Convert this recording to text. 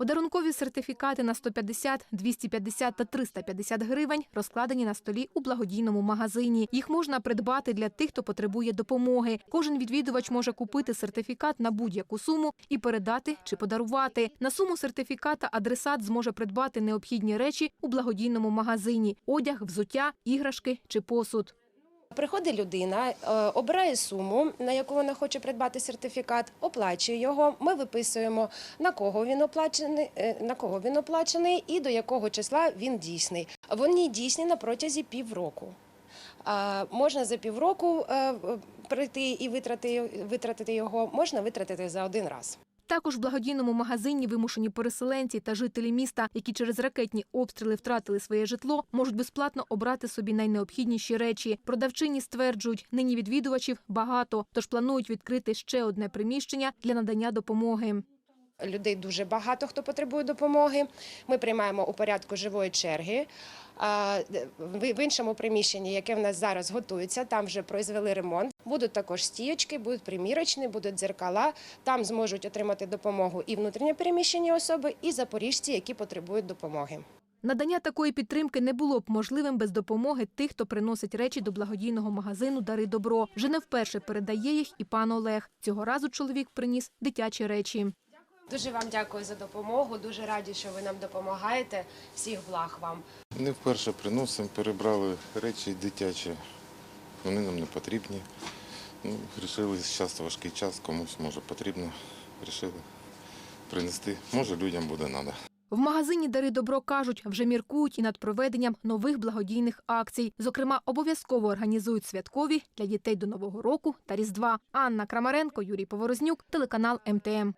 Подарункові сертифікати на 150, 250 та 350 гривень розкладені на столі у благодійному магазині. Їх можна придбати для тих, хто потребує допомоги. Кожен відвідувач може купити сертифікат на будь-яку суму і передати чи подарувати. На суму сертифіката адресат зможе придбати необхідні речі у благодійному магазині: одяг, взуття, іграшки чи посуд. Приходить людина, е, обирає суму, на яку вона хоче придбати сертифікат, оплачує його. Ми виписуємо на кого він оплачений, е, на кого він оплачений і до якого числа він дійсний. Вони дійсні на протязі півроку. Можна за півроку е, прийти і витратити, витратити його, можна витратити за один раз. Також в благодійному магазині вимушені переселенці та жителі міста, які через ракетні обстріли втратили своє житло, можуть безплатно обрати собі найнеобхідніші речі. Продавчині стверджують, нині відвідувачів багато, тож планують відкрити ще одне приміщення для надання допомоги. Людей дуже багато, хто потребує допомоги. Ми приймаємо у порядку живої черги. В іншому приміщенні, яке в нас зараз готується, там вже произвели ремонт. Будуть також стіючки, будуть примірочні, будуть дзеркала. Там зможуть отримати допомогу і внутрішньо переміщені особи, і запоріжці, які потребують допомоги. Надання такої підтримки не було б можливим без допомоги тих, хто приносить речі до благодійного магазину Дари добро. Вже не вперше передає їх і пан Олег. Цього разу чоловік приніс дитячі речі. Дуже вам дякую за допомогу. Дуже раді, що ви нам допомагаєте. Всіх благ вам. Не вперше приносимо, перебрали речі дитячі. Вони нам не потрібні. Ну, Рішили зараз важкий час, комусь може потрібно. Рішили принести. Може людям буде треба. В магазині Дари добро кажуть, вже міркують і над проведенням нових благодійних акцій. Зокрема, обов'язково організують святкові для дітей до Нового року та Різдва. Анна Крамаренко, Юрій Поворознюк, телеканал МТМ.